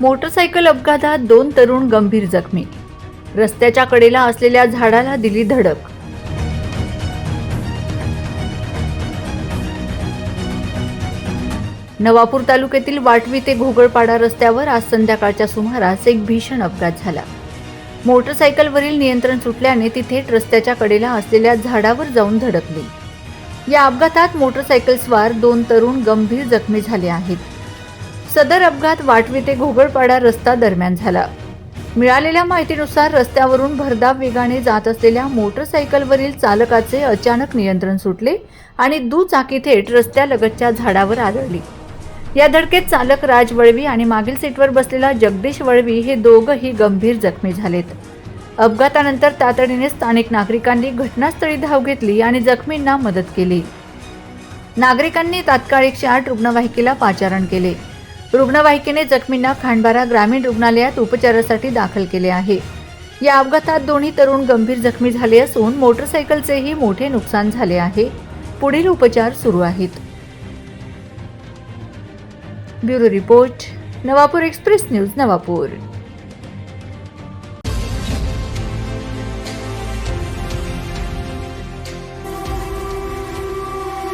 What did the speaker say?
Motorcycle अपघातात दोन तरुण गंभीर जखमी. रस्त्याच्या कडेला असलेल्या झाडाला दिली धडक. नवापूर तालुक्यातील वाटवी ते घोगळपाडा रस्त्यावर आज संध्याकाळच्या सुमारास एक भीषण अपघात झाला. मोटरसायकलवरील नियंत्रण सुटल्याने ती थेट रस्त्याच्या कडेला असलेल्या झाडावर जाऊन धडकली. या अपघातात मोटरसायकल स्वार दोन तरुण गंभीर जखमी झाले आहेत. सदर अपघात वाटवी ते घोगळपाडा रस्ता दरम्यान झाला. मिळालेल्या माहितीनुसार रस्त्यावरून भरधाव वेगाने जात असलेल्या मोटरसायकलवरील चालकाचे अचानक नियंत्रण सुटले आणि दुचाकी थेट रस्त्यालगतच्या झाडावर आदळली. या धडकेत चालक राज वळवी आणि मागील सीटवर बसलेला जगदीश वळवी हे दोघंही गंभीर जखमी झालेत. अपघातानंतर तातडीने स्थानिक नागरिकांनी घटनास्थळी धाव घेतली आणि जखमींना मदत केली. नागरिकांनी तात्काळ एकशे आठ रुग्णवाहिकेला पाचारण केले. रुग्णवाहिकेने जखमींना खांडबारा ग्रामीण रुग्णालयात उपचारासाठी दाखल केले आहे. या अपघातात दोन्ही तरुण गंभीर जखमी झाले असून मोटरसायकलचेही मोठे नुकसान झाले आहे. पुढील उपचार सुरू आहेत. Bureau report Navapur express news Navapur.